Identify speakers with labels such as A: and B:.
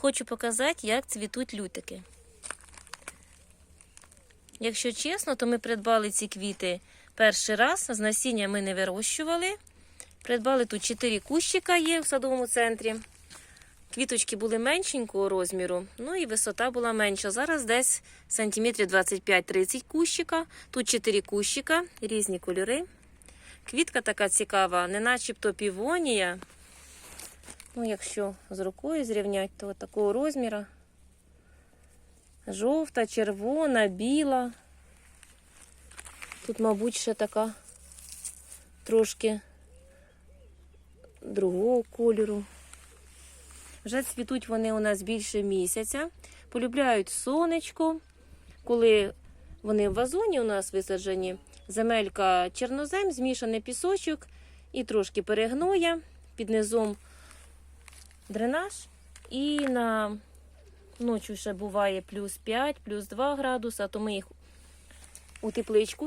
A: хочу показати, як цвітуть лютики. Якщо чесно, то ми придбали ці квіти перший раз. З насіння ми не вирощували. Придбали тут 4 кущика є в садовому центрі. Квіточки були меншенького розміру, ну і висота була менша. Зараз десь сантиметрів 25-30 кущика. Тут 4 кущика, різні кольори. Квітка така цікава, не начебто півонія. Ну, якщо з рукою зрівняти, то такого розміру. Жовта, червона, біла. Тут, мабуть, ще така трошки другого кольору. Вже цвітуть вони у нас більше місяця. Полюбляють сонечко. Коли вони в вазоні у нас висаджені, земелька чорнозем, змішаний пісочок і трошки перегноя, під низом дренаж. І на ночі ще буває плюс 5, плюс 2 градуса, то ми їх у тепличку